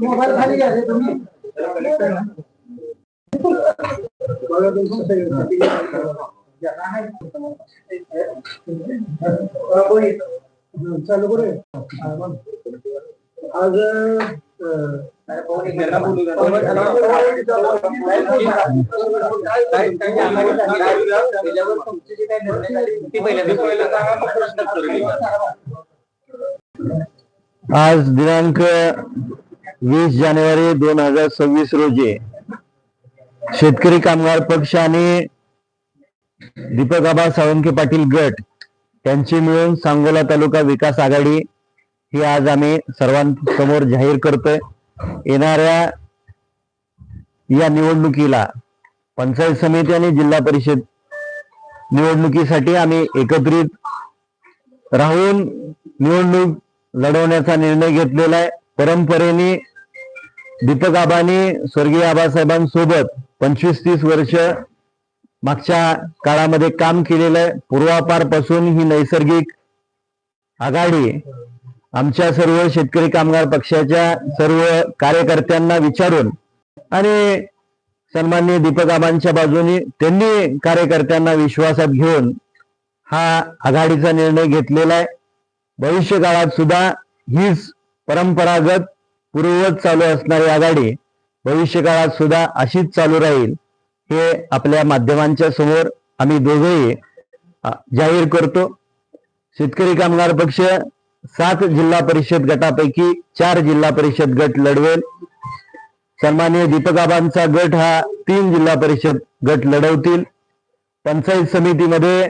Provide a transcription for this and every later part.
Mobile खाली घ्या रे तुम्ही चालू आज आज दिनांक वीस जानेवारी दोन हजार सव्वीस रोजी शेतकरी कामगार पक्ष आणि दीपक आबा साळुंके पाटील गट त्यांची मिळून सांगोला तालुका विकास आघाडी ही आज आम्ही सर्वांसमोर जाहीर करतोय. येणाऱ्या या निवडणुकीला पंचायत समिती आणि जिल्हा परिषद निवडणुकीसाठी आम्ही एकत्रित राहून निवडणूक लढवण्याचा निर्णय घेतलेला आहे. परंपरेने दीपक आबांनी स्वर्गीय आबासाहेबांसोबत पंचवीस तीस वर्ष मागच्या काळामध्ये काम केलेलं आहे पूर्वापारपासून ही नैसर्गिक आघाडी आमच्या सर्व शेतकरी कामगार पक्षाच्या सर्व कार्यकर्त्यांना विचारून आणि सन्माननीय दीपक आबांच्या बाजूने त्यांनी कार्यकर्त्यांना विश्वासात घेऊन हा आघाडीचा निर्णय घेतलेला आहे. भविष्य काळात सुद्धा हीच परंपरागत पूर्ववत चालू असणारी आघाडी भविष्य काळात सुद्धा अशीच चालू राहील. हे आपल्या माध्यमांच्या समोर आम्ही दोघेही जाहीर करतो. शेतकरी कामगार पक्ष सात जिल्हा परिषद गटापैकी चार जिल्हा परिषद गट लढवेल. सन्मान्य दीपकाबांचा गट हा तीन जिल्हा परिषद गट लढवतील. पंचायत समितीमध्ये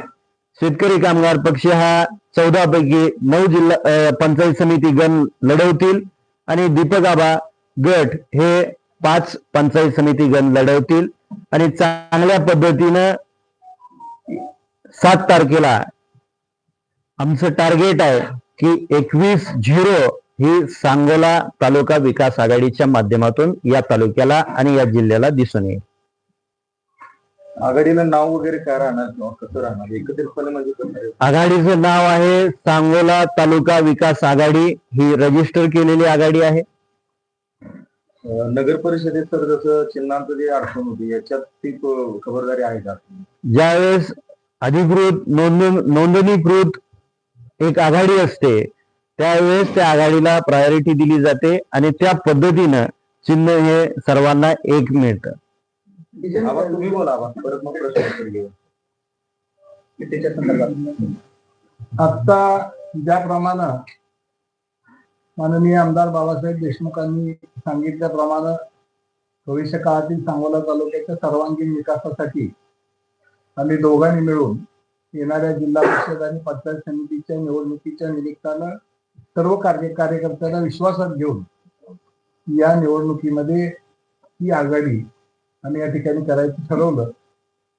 शेतकरी कामगार पक्ष हा चौदा पैकी नऊ जिल्हा पंचायत समिती गण लढवतील आणि दीपक आबा गट हे पाच पंचायत समिती गण लढवतील. आणि चांगल्या पद्धतीनं सात तारखेला आमचं टार्गेट आहे की एकवीस झिरो ही सांगोला तालुका विकास आघाडीच्या माध्यमातून या तालुक्याला आणि या जिल्ह्याला दिसून येईल. आघाडीला नाव वगैरे काय राहणार किंवा कसं राहणार? एकत्रितपणे म्हणजे? आघाडीचं नाव आहे सांगोला तालुका विकास आघाडी. ही रजिस्टर केलेली आघाडी आहे. नगर परिषदेत तर जसं चिन्हांचं जे अडचण होती याच्यात ती खबरदारी आहे का? ज्यावेळेस अधिकृत नोंद नोंदणीकृत एक आघाडी असते त्यावेळेस त्या आघाडीला प्रायोरिटी दिली जाते आणि त्या पद्धतीनं चिन्ह हे सर्वांना एक मिळतं. आबा तुम्ही बोला परत मग प्रश्न आता ज्याप्रमाणे माननीय आमदार बाबासाहेब देशमुखांनी सांगितल्याप्रमाणे भविष्य काळातील सांगोला तालुक्याच्या सर्वांगीण विकासासाठी आम्ही दोघांनी मिळून येणाऱ्या जिल्हा परिषद आणि पंचायत समितीच्या निवडणुकीच्या निमित्तानं सर्व कार्य कार्यकर्त्यांना विश्वासात घेऊन या निवडणुकीमध्ये ही आघाडी आम्ही या ठिकाणी करायचं ठरवलं.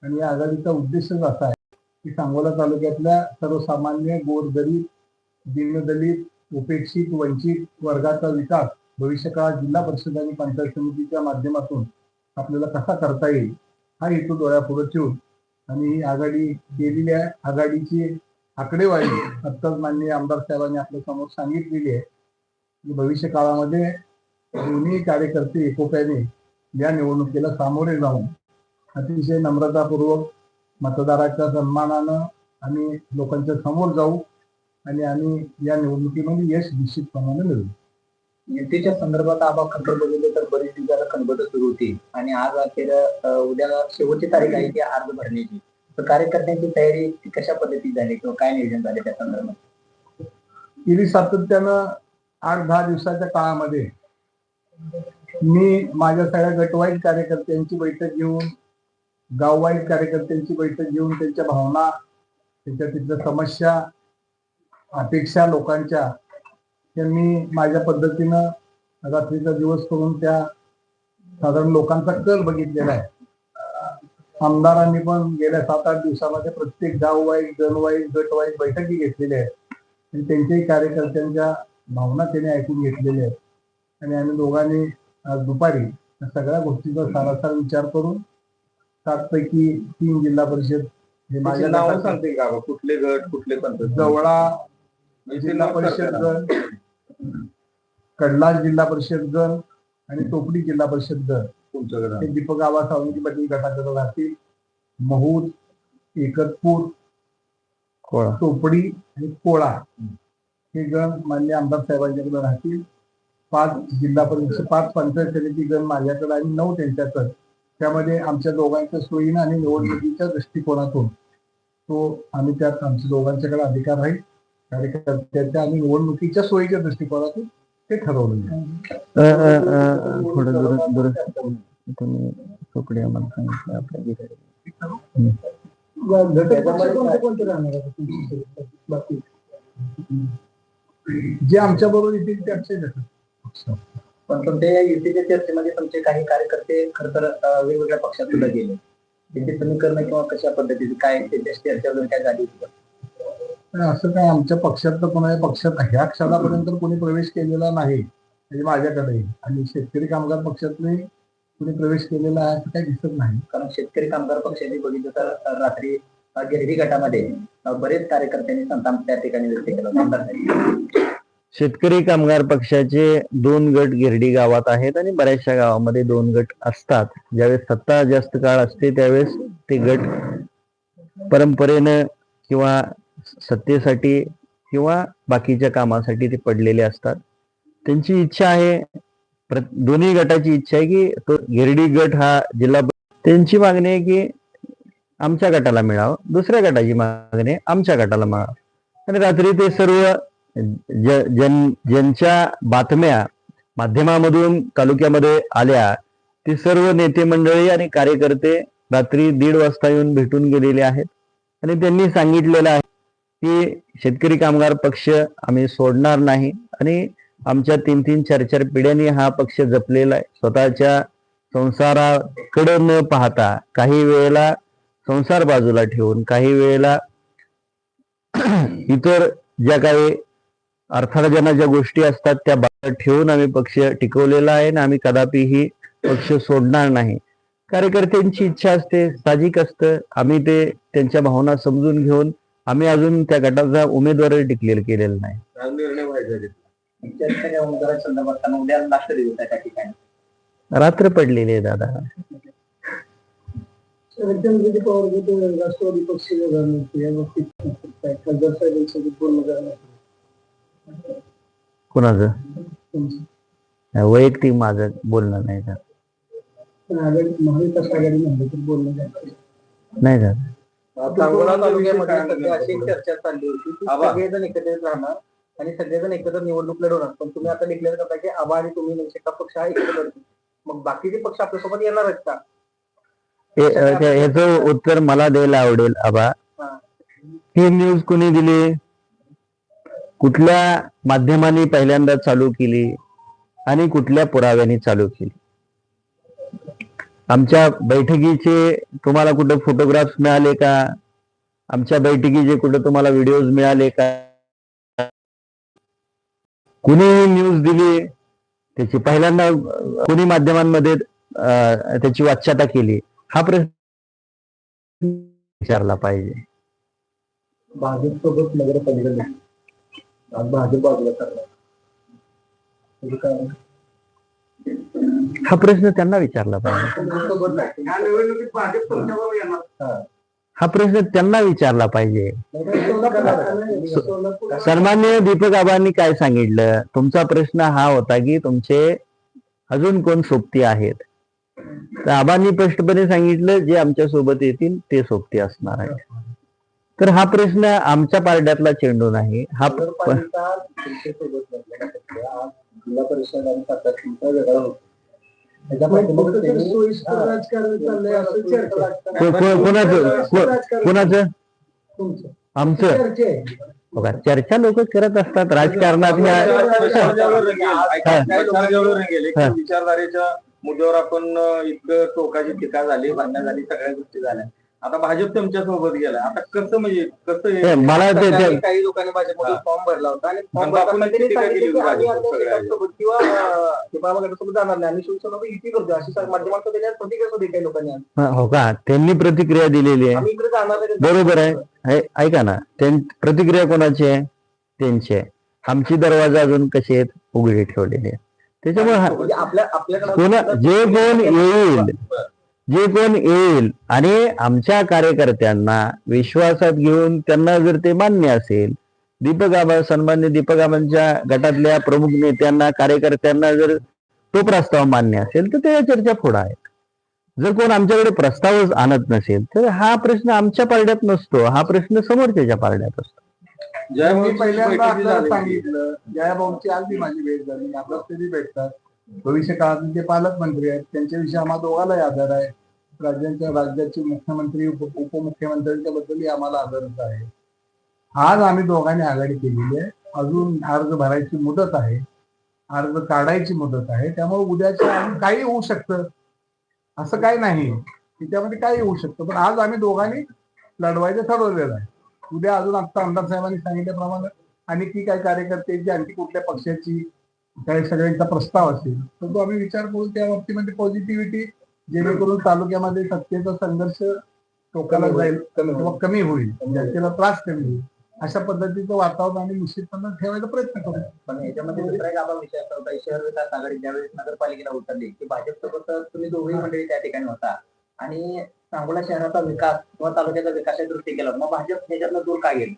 आणि या आघाडीचा उद्देशच असा आहे की सांगोला तालुक्यातल्या सर्वसामान्य गोरगरीब दीनदलित उपेक्षित वंचित वर्गाचा विकास भविष्यकाळात जिल्हा परिषद आणि पंचायत समितीच्या माध्यमातून आपल्याला कसा करता येईल हा हेतू डोळ्यापुढे ठेवून आणि ही आघाडी केलेली आहे आघाडीची आकडेवारी आत्ताच माननीय आमदार साहेबांनी आपल्यासमोर सांगितलेली आहे. की भविष्य काळामध्ये दोन्ही कार्यकर्ते एकोप्याने या निवडणुकीला सामोरे जाऊन अतिशय नम्रतापूर्वक मतदाराच्या सन्मानानं आम्ही लोकांच्या समोर जाऊ आणि आम्ही या निवडणुकीमध्ये यश निश्चितपणाने मिळवू युतीच्या संदर्भात आबा खंतर बघितले तर बरीच दिवसाला खनबट सुरू होती. आणि आज अखेर उद्या शेवटची तारीख आहे ती अर्ज भरण्याची तर कार्यकर्त्यांची तयारी कशा पद्धतीत झाली किंवा काय नियोजन झाले त्या संदर्भात? गेली सातत्यानं आठ दहा दिवसाच्या काळामध्ये मी माझ्या सगळ्या गटवाईज कार्यकर्त्यांची बैठक घेऊन गाववाईज कार्यकर्त्यांची बैठक घेऊन त्यांच्या भावना त्यांच्या तिथल्या समस्या अपेक्षा लोकांच्या त्या मी माझ्या पद्धतीनं रात्रीचा दिवस करून त्या साधारण लोकांचा कल बघितलेला आहे. आमदारांनी पण गेल्या सात आठ दिवसामध्ये प्रत्येक गाववाईज जनवाईज गटवाईज बैठकी घेतलेल्या आहेत. आणि त्यांच्याही कार्यकर्त्यांच्या भावना त्याने ऐकून घेतलेल्या आहेत. आणि आम्ही दोघांनी आज दुपारी सगळ्या गोष्टीचा सारासार विचार करून सातपैकी तीन जिल्हा परिषद हे माझ्या नाव गटाचे- सांगते का? कुठले गट कुठले पंच जवळा जिल्हा परिषद. गण कडलास जिल्हा परिषद गण आणि टोपडी जिल्हा परिषद गण हे दीपक आबा सावंगी पाटील गटाकडे राहतील. महूद एकतपूर चोपडी आणि कोळा हे गण मान्य आमदार साहेबांच्याकडे राहतील. पाच जिल्हा परिषद पाच पंचायत समिती गण माझ्याकडे आणि नऊ त्यांच्याकडे. त्यामध्ये आमच्या दोघांच्या सोयीनं आणि निवडणुकीच्या दृष्टिकोनातून. तो आम्ही त्यात आमच्या दोघांच्याकडे अधिकार राहील. कार्यकर्त्याच्या आणि निवडणुकीच्या सोयीच्या दृष्टिकोनातून ते ठरवलं थोडं दुरुस्त दुरुस्त तुम्ही चोपडी आम्हाला सांगितलं आपल्या जे आमच्या बरोबर येतील ते आमचे घटक पण तुमच्या या युतीच्या चर्चेमध्ये तुमचे काही कार्यकर्ते खर तर वेगवेगळ्या पक्षात सुद्धा गेले. त्यांची समीकरण किंवा कशा पद्धतीची काय त्यांच्याशी चर्चा काय झाली? होती असं काय आमच्या पक्षात तर कोणा पक्षात ह्या क्षणापर्यंत कोणी प्रवेश केलेला नाही. म्हणजे माझ्याकडे. आणि शेतकरी कामगार पक्षातले कोणी प्रवेश केलेला आहे असं काही दिसत नाही. कारण शेतकरी कामगार पक्षाने बघितलं तर रात्री गिरडी गटामध्ये बरेच कार्यकर्त्यांनी संताप त्या ठिकाणी व्यक्त केला. शेतकरी कामगार पक्षाचे दोन गट गिरडी गावात आहेत आणि बऱ्याचशा गावामध्ये दोन गट असतात. ज्यावेळेस सत्ता जास्त काळ असते त्यावेळेस ते गट परंपरेनं किंवा सत्तेसाठी किंवा बाकीच्या कामासाठी ते पडलेले असतात. त्यांची इच्छा आहे दोन्ही गटाची इच्छा आहे की तो गिरडी गट हा जिल्हा त्यांची मागणी आहे की आमच्या गटाला मिळावं दुसऱ्या गटाची मागणी आहे आमच्या गटाला मिळावं. आणि रात्री ते सर्व जन ज्यांच्या बातम्या माध्यमामधून तालुक्यामध्ये आल्या ते सर्व नेते मंडळी आणि कार्यकर्ते रात्री दीड वाजता येऊन भेटून गेलेले आहेत. आणि त्यांनी सांगितलेलं आहे की शेतकरी कामगार पक्ष आम्ही सोडणार नाही. आणि आमच्या तीन तीन चार चार पिढ्यांनी हा पक्ष जपलेला आहे. स्वतःच्या संसाराकडे न पाहता काही वेळेला संसार बाजूला ठेवून काही वेळेला इतर ज्या काही अर्थार्जनाच्या गोष्टी असतात त्या बाहेर ठेवून आम्ही पक्ष टिकवलेला आहे आणि आम्ही कदापिही पक्ष सोडणार नाही. कार्यकर्त्यांची इच्छा असते साहजिक असतं. आम्ही ते त्यांच्या भावना समजून घेऊन आम्ही अजून त्या गटाचा उमेदवार डिक्लेअर केलेला नाही. निर्णय व्हायचा रात्र पडलेली आहे दादा. रंजनगिरी पवार राष्ट्रवादी पक्ष या बाबतीत कुणाचं? वैयक्तिक माझं बोलणं नाही का. नाही दादा. सांगोला तालुक्यामध्ये सध्या अशी चर्चा चालली होती की आबा. सगळेजण एकत्रित राहणार आणि सगळेजण एकत्र निवडणूक लढवणार. पण तुम्ही आता डिक्लेअर करता की आबा आणि तुम्ही नवशेका पक्ष हा एकत्र लढतो मग बाकीचे पक्ष आपल्यासोबत येणार आहेत का? हे- ह्याचं उत्तर मला द्यायला आवडेल आबा हा. ही न्यूज कोणी दिली? कुठल्या माध्यमांनी पहिल्यांदा चालू केली? आणि कुठल्या पुराव्याने चालू केली? आमच्या बैठकीचे तुम्हाला कुठे फोटोग्राफ्स मिळाले का? आमच्या बैठकीचे कुठे तुम्हाला व्हिडिओज मिळाले का? कुणी न्यूज दिली त्याची पहिल्यांदा कुणी माध्यमांमध्ये त्याची वाच्यता केली हा प्रश्न विचारला पाहिजे. भाजपसोबत नगरपालिका भाजप बाजूला हा प्रश्न त्यांना विचारला पाहिजे. हा प्रश्न त्यांना विचारला पाहिजे. सन्मान्य दीपक आबांनी काय सांगितलं? तुमचा प्रश्न हा होता की तुमचे अजून कोण सोबती आहेत? तर आबांनी स्पष्टपणे सांगितलं जे आमच्यासोबत येतील ते सोबती असणार आहेत. तर हा प्रश्न आमच्या पारड्यातला चेंडू नाही. हा जिल्हा परिषद आणि कोणाचं. आमचं. बघा चर्चा लोक करत असतात राजकारणात. विचारधारेच्या मुद्द्यावर आपण इतकं टोकाची टीका झाली भांडणं झाली सगळ्या गोष्टी झाल्या. आता भाजप तुमच्यासोबत गेला आता कसं म्हणजे कसं हे- मला ते- काही- काही लोकांनी भाजपमध्ये. फॉर्म भरला होता आणि फॉर्म आणि भरताना बापूंनी त्यांनी टीका केली सांगितलं की होती आम्ही भाजप आता सगळ्या एकासोबत किंवा अं, गटासोबत जाणार नाही आम्ही शिवसेना युती करतो अशी सा- माध्यमांचं त्याच्या प्रतिक्रिया काही लोकांनी आज. हो का? त्यांनी प्रतिक्रिया दिलेली आहे. आम्ही इकडे जाणार नाही. बरोबर आहे. ऐका ना. त्यां प्रतिक्रिया कोणाची आहे? त्यांची आहे. आमची दरवाजा अजून कसे आहेत? उघडे ठेवलेले आहेत. त्याच्यामुळे हा- म्हणजे आपल्या आपल्याकडे कोणा जे कोण येईल जे कोण येईल आणि आमच्या कार्यकर्त्यांना विश्वासात घेऊन त्यांना जर ते मान्य असेल दीपक आबा सन्मान्य दीपक आबांच्या गटातल्या प्रमुख नेत्यांना कार्यकर्त्यांना जर तो प्रस्ताव मान्य असेल तर त्या चर्चा पुढे आहेत जर कोण आमच्याकडे प्रस्तावच आणत नसेल तर हा प्रश्न आमच्या पारड्यात नसतो हा प्रश्न समोरच्याच्या पारड्यात असतो. पहिल्यांदा सांगितलं जयाभाऊची माझी भेट झाली आपल्याला कधी भेटतात. भविष्य काळातील ते पालकमंत्री आहेत त्यांच्याविषयी आम्हा दोघांनाही आदर आहे. राज्यांच्या राज्याचे मुख्यमंत्री उप उपमुख्यमंत्र्यांच्या बद्दलही आम्हाला आदरच आहे. आज आम्ही दोघांनी आघाडी केलेली आहे. अजून अर्ज भरायची मुदत आहे. अर्ज काढायची मुदत आहे. त्यामुळे उद्याच्या काही होऊ शकतं. असं काही नाही. त्याच्यामध्ये काही होऊ शकतं. पण आज आम्ही दोघांनी लढवायचं ठरवलेलं आहे. उद्या अजून आता आमदार साहेबांनी सांगितल्याप्रमाणे आणखी काही कार्यकर्त्यांची आणखी कुठल्या पक्षाची काही सगळ्यांचा प्रस्ताव असेल तर तो आम्ही विचार करू त्या बाबतीमध्ये पॉझिटिव्हिटी जेणेकरून तालुक्यामध्ये सत्तेचा संघर्ष टोकाला जाईल किंवा कमी होईल. जनतेला त्रास कमी होईल. अशा पद्धतीचं वातावरण आम्ही निश्चितपणे ठेवायचा प्रयत्न करू. पण याच्यामध्ये दुसरा एक आबा विषय असा होता की शहर विकास आघाडी ज्यावेळेस नगरपालिकेला उतरली की भाजपसोबत तुम्ही दोघेही मंडळी त्या ठिकाणी होता. आणि सांगोला शहराचा विकास किंवा तालुक्याचा विकासाच्या दृष्टी केला मग भाजप ह्याच्यातनं दूर काय गेली?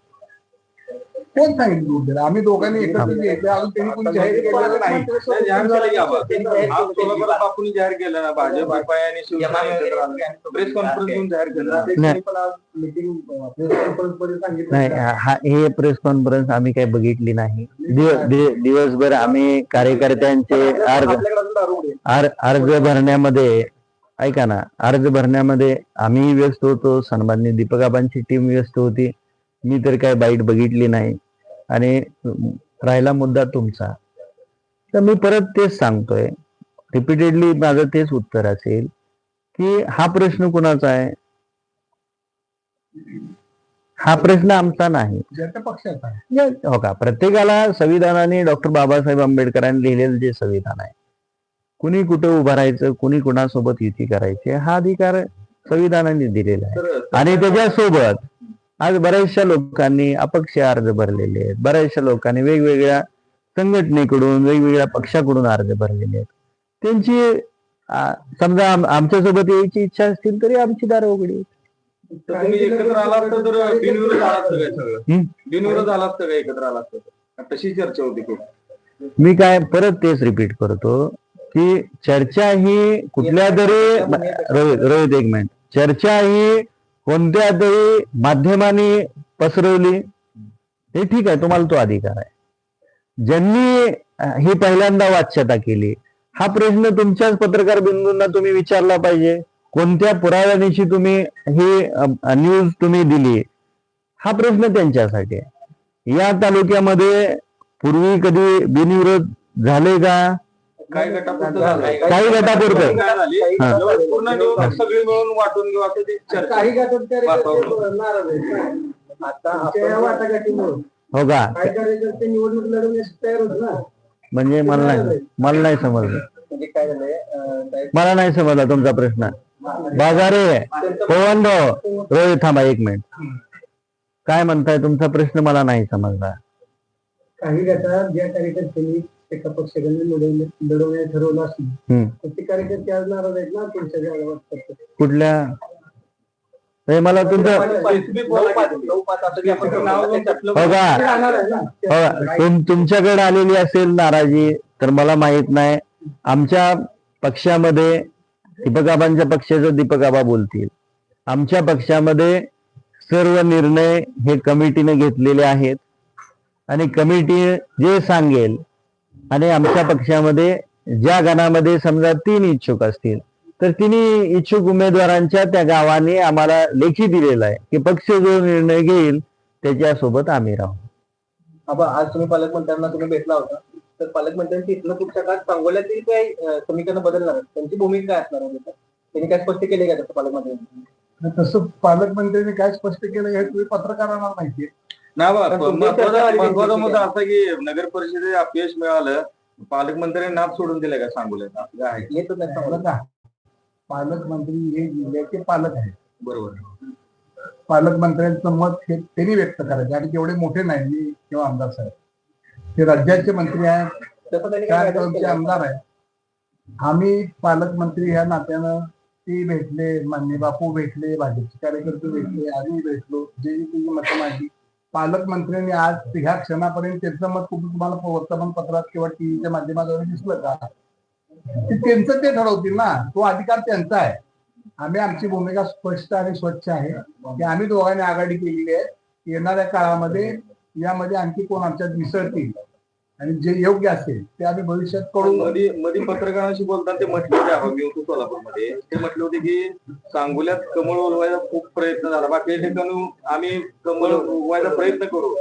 कोण सांगितलं दूर दिलं आम्ही दोघांनी एकत्र घ्यायचं अजून त्यांनी कोणी जाहीर केलेलं नाही. जाहीर केलं की आबा. त्यांनी जाहीर आज केलं की सोलापुरात बापूंनी जाहीर केलं ना भाजप UPI आणि शिवसेना एकत्र आलं. प्रेस कॉन्फरन्स जाहीर केलं. पण आज मीटिंग प्रेस कॉन्फरन्समध्ये सांगितलं नाही हा हे प्रेस कॉन्फरन्स आम्ही काही बघितली नाही. दिवसभर आम्ही कार्यकर्त्यांचे. अर्ज अर्ज भरण्यामध्ये ऐका ना अर्ज भरण्यामध्ये आम्ही व्यस्त होतो. सन्मान्य दीपकाबांची टीम व्यस्त होती. मी तर काय बाईट बघितली नाही. आणि राहिला मुद्दा तुमचा. तर मी परत तेच सांगतोय. रिपीटेडली माझं तेच उत्तर असेल की हा प्रश्न कुणाचा आहे? हा प्रश्न आमचा नाही. हो का? प्रत्येकाला संविधानाने डॉक्टर बाबासाहेब आंबेडकरांनी लिहिलेलं जे संविधान आहे कुणी कुठं उभं राहायचं कुणी कुणासोबत युती करायची हा अधिकार संविधानाने दिलेला आहे. आणि त्याच्यासोबत आज बऱ्याचशा लोकांनी अपक्ष अर्ज भरलेले आहेत. बऱ्याचशा लोकांनी वेगवेगळ्या संघटनेकडून वेगवेगळ्या पक्षाकडून अर्ज भरलेले आहेत. त्यांची समजा आम- आमच्यासोबत यायची इच्छा असतील तरी आमची दारं उघडी. एकत्र आला असता तर बिनविरोध आला असतं काय सगळं. बिनविरोध आला असतं काय एकत्र आला असतं तर? तशी चर्चा होती खूप. मी काय परत तेच रिपीट करतो की चर्चा ही कुठल्या तरी रोहित रोहित एक मिनिट चर्चा ही कोणत्या तरी माध्यमाने पसरवली ते ठीक आहे तुम्हाला तो अधिकार आहे. ज्यांनी ही पहिल्यांदा वाच्यता केली हा प्रश्न तुमच्याच पत्रकार बिंदूंना तुम्ही विचारला पाहिजे. कोणत्या पुराव्यानिशी तुम्ही ही न्यूज तुम्ही दिली हा प्रश्न त्यांच्यासाठी आहे. या तालुक्यामध्ये पूर्वी कधी बिनविरोध झाले का? काही गटापुरतं झालं. काही गटापुरतं. काय झाली. हा. ज्यावेळेस पूर्ण निवडणूक सगळी मिळून वाटून घेऊ असं ती चर्चा. काही घटक वातावरण. नाराज आहेत. ना. आता त्या आपण वाटाघाटीमुळे. हो का? काही कार्यकर्ते निवडणूक लढवण्यास तयार होत ना? म्हणजे मला नाही मला नाही समजलं. म्हणजे काय झालंय अं, साहेब, मला नाही समजला तुमचा प्रश्न. बाजारे पवन भाऊ रोहित थांबा एक मिनिट. काय म्हणताय? तुमचा प्रश्न मला नाही समजला. काही गटात ज्या कार्यकर्त्यांनी एका पक्षाकडे लढवणे लढवण्याचं ठरवलं असेल. तर ते कार्यकर्ते आज नाराज आहेत ना तुमच्या जागा वाटतात कुठल्या? हे मला तुमचं. हो का तुमच्याकडे आलेली असेल नाराजी तर मला माहीत नाही. आमच्या पक्षामध्ये दीपकाबांच्या पक्षाचं दीपकाबा बोलतील. आमच्या पक्षामध्ये सर्व निर्णय हे कमिटीने घेतलेले आहेत. आणि कमिटी जे सांगेल आणि आमच्या पक्षामध्ये ज्या गणामध्ये समजा तीन इच्छुक असतील तर तिन्ही इच्छुक उमेदवारांच्या त्या गावाने आम्हाला लेखी दिलेला आहे की पक्ष जो निर्णय घेईल त्याच्यासोबत आम्ही राहू आज तुम्ही पालकमंत्र्यांना तुम्ही भेटला होता तर पालकमंत्र्यांची इथनं पुढच्या काळात सांगोल्यातील काही समीकरणं बदलणार. त्यांची भूमिका काय असणार आहे? त्यांनी काय स्पष्ट केले का त्याचं पालकमंत्र्यांनी तसं पालकमंत्र्यांनी काय स्पष्ट केलं हे तुम्ही पत्रकारांना माहितीये ना बा, कारण तुमची चर्चा महत्त्वाचा. मुद्दा असा की नगर परिषदेत अपयश मिळालं पालकमंत्र्यांनी नाच सोडून दिलं का आहे? नाही सांगोला. बघा पालकमंत्री हे जिल्ह्याचे पालक आहेत बरोबर पालकमंत्र्यांचं मत हे त्यांनी व्यक्त करायचं आणि तेवढे मोठे नाही मी किंवा आमदार साहेब ते राज्याचे मंत्री आहेत चार? आमदार आहेत आम्ही पालकमंत्री ह्या नात्यानं ते भेटले मान्य बापू भेटले भाजपचे कार्यकर्ते भेटले आम्ही भेटलो जे तुझी मतं मांडली पालकमंत्र्यांनी आज ह्या क्षणापर्यंत त्यांचं मत कुठून तुम्हाला वर्तमानपत्रात किंवा टीव्हीच्या माध्यमाद्वारे दिसलं का? त्यांचं ते ठरवतील ना. तो अधिकार त्यांचा आहे. आम्ही आमची भूमिका स्पष्ट आणि स्वच्छ आहे. की आम्ही दोघांनी आघाडी केलेली आहे. येणाऱ्या काळामध्ये यामध्ये आणखी कोण आमच्यात मिसळतील? आणि जे योग्य असेल ते आम्ही भविष्यात करू. मध्ये मध्ये पत्रकारांशी बोलताना ते म्हटले होते आपण मी होतो सोलापूरमध्ये. ते म्हटले होते की सांगोल्यात कमळ उलवायचा खूप प्रयत्न झाला. बाकी ठिकाणी आम्ही कमळ उगवायचा प्रयत्न करू.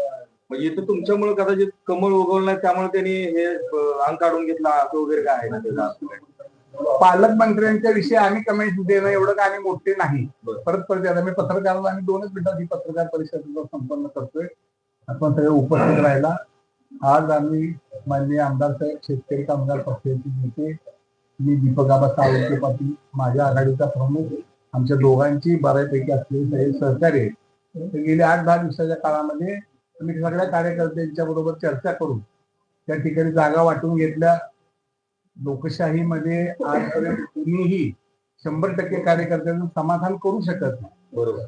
म्हणजे इथं तुमच्यामुळे कदाचित कमळ उगवलं नाही त्यामुळे त्यांनी हे अंग काढून घेतला असं वगैरे काय आहे? ना त्याचं? पालकमंत्र्यांच्या विषयी आम्ही कमेंट देणं एवढं काय आम्ही मोठे नाही. परत परत आता मी पत्रकाराला आम्ही दोनच मिनिटात ही पत्रकार परिषद संपन्न करतोय. आपण सगळे उपस्थित राहिला आज आम्ही माननीय आमदार साहेब शेतकरी कामगार पक्षाचे नेते मी दीपक आबा सावंते पाटील माझ्या आघाडीचा प्रमुख आमच्या दोघांची बऱ्यापैकी असलेली सगळे सहकार्य आहेत. गेल्या आठ दहा दिवसाच्या काळामध्ये आम्ही सगळ्या कार्यकर्त्यांच्या बरोबर चर्चा करून त्या ठिकाणी जागा वाटून घेतल्या. लोकशाहीमध्ये आजपर्यंत कुणीही शंभर टक्के कार्यकर्त्यांचं समाधान करू शकत नाही. बरोबर.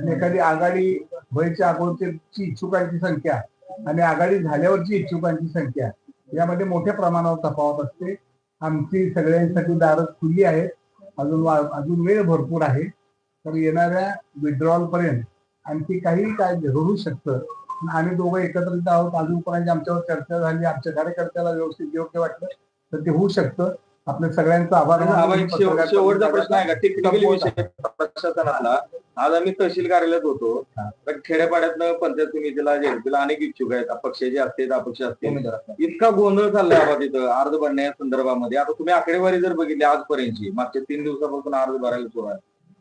आणि एखादी आघाडी व्हायच्या अगोदरची इच्छुकांची संख्या आणि आघाडी झाल्यावरची इच्छुकांची संख्या. यामध्ये मोठ्या प्रमाणावर तफावत असते. आमची सगळ्यांसाठी दारं खुली आहेत. अजून अजून वेळ भरपूर आहे. तर येणाऱ्या विड्रॉल पर्यंत आणखी काही काय घडू शकतं. आम्ही दोघं एकत्रित आहोत. अजून कोणाची आमच्यावर चर्चा झाली आमच्या कार्यकर्त्याला व्यवस्थित योग्य वाटलं तर ते होऊ शकतं. आपल्या सगळ्यांचा आभार शेवटचा प्रश्न आहे का? टेक्निकली विषय प्रशासनातला आज आम्ही तहसील कार्यालयात होतो. तर खेड्यापाड्यातनं पंचायत समितीला जेडपीला अनेक इच्छुक आहेत. अपक्षाचे असतील अपक्ष असतील. इतका गोंधळ चाललाय बाबा तिथं. अर्ज भरण्या संदर्भामध्ये. आता तुम्ही आकडेवारी जर बघितली आजपर्यंतची मागच्या तीन दिवसापासून अर्ज भरायला सुरू आहे.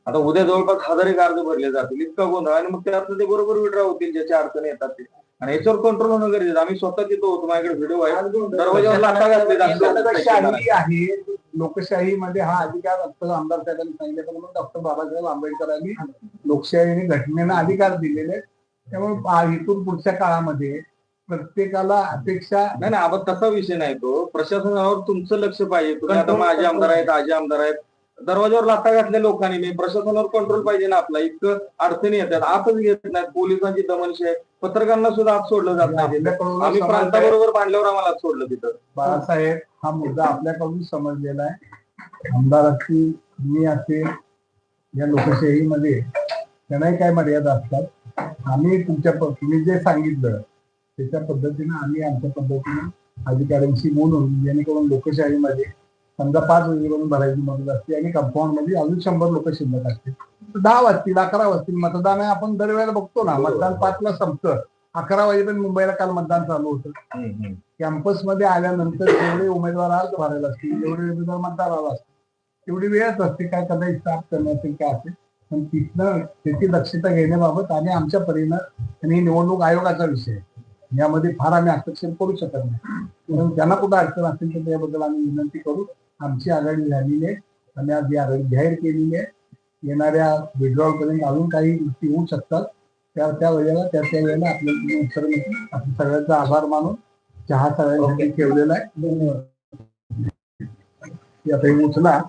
आता उद्या जवळपास हजार एक अर्ज भरले जातील. इतका गोंधळ. आणि मग त्यातनं ते बरोबर विड्रा होतील ज्याच्या अडचणी येतात ते. आणि याच्यावर कंट्रोल होणं गरजेचं. आम्ही स्वतः तिथं होतो माझ्याकडे व्हिडिओ आहे. दरवाजावर घातली आहे. लोकशाहीमध्ये हा अधिकार असतो आमदार साहेबांनी सांगितल्याप्रमाणे डॉक्टर बाबासाहेब आंबेडकरांनी लोकशाहीने घटनेनं अधिकार दिलेले. त्यामुळे इथून पुढच्या काळामध्ये प्रत्येकाला अपेक्षा नाही नाही आपण तसा विषय नाही तो. प्रशासनावर तुमचं लक्ष पाहिजे. तुम्ही आता माझे आमदार आहेत आजी आमदार आहेत. दरवाजावर लाथा घातल्या लोकांनी. मी प्रशासनावर कंट्रोल पाहिजे ना आपला. इतकं अडचणी येतात. आतच घेत नाहीत. पोलिसांची दमनशी आहे पत्रकारांना सुद्धा आत सोडलं जात नाही आम्ही. प्रांताबरोबर बांधल्यावर आम्हाला आत सोडलं तिथं. बाळासाहेब हा मुद्दा आपल्याकडून समजलेला आहे. आमदाराची मी असेल या लोकशाहीमध्ये त्यांनाही काय मर्यादा असतात. आम्ही तुमच्या तुम्ही जे सांगितलं त्याच्या पद्धतीनं आम्ही आमच्या पद्धतीने अधिकाऱ्यांशी बोलून जेणेकरून लोकशाहीमध्ये समजा पाच वाजेपर्यंत भरायची मदत असते आणि कंपाऊंडमध्ये अजून शंभर लोक शिल्लक असते दहा वाजतील अकरा वाजतील मतदान आहे आपण दरवेळेला बघतो ना मतदान पाचला संपतं. अकरा वाजेपर्यंत मुंबईला काल मतदान चालू होतं. कॅम्पसमध्ये आल्यानंतर जेवढे उमेदवार आज भरायला असतील जेवढे उमेदवार मतदाराला असतील तेवढी वेळच असते काय कदाचित स्टाफ करणे असेल काय असेल. पण तिथनं त्याची दक्षता घेण्याबाबत आणि आमच्या परीनं आणि ही निवडणूक आयोगाचा विषय आहे. यामध्ये फार आम्ही हस्तक्षेप करू शकत नाही. म्हणून त्यांना कुठं अडचण असेल तर त्याबद्दल आम्ही विनंती करू. आमची आघाडी झालेली आहे. आम्ही आज ही आघाडी जाहीर केलेली आहे. येणाऱ्या विड्रॉल पर्यंत अजून काही गोष्टी होऊ शकतात. त्या त्या वेळेला त्या त्या वेळेला आपल्या सर्व आपल्या सगळ्यांचा आभार मानून चहा सगळ्यांसाठी ठेवलेला आहे. धन्यवाद. आता उचला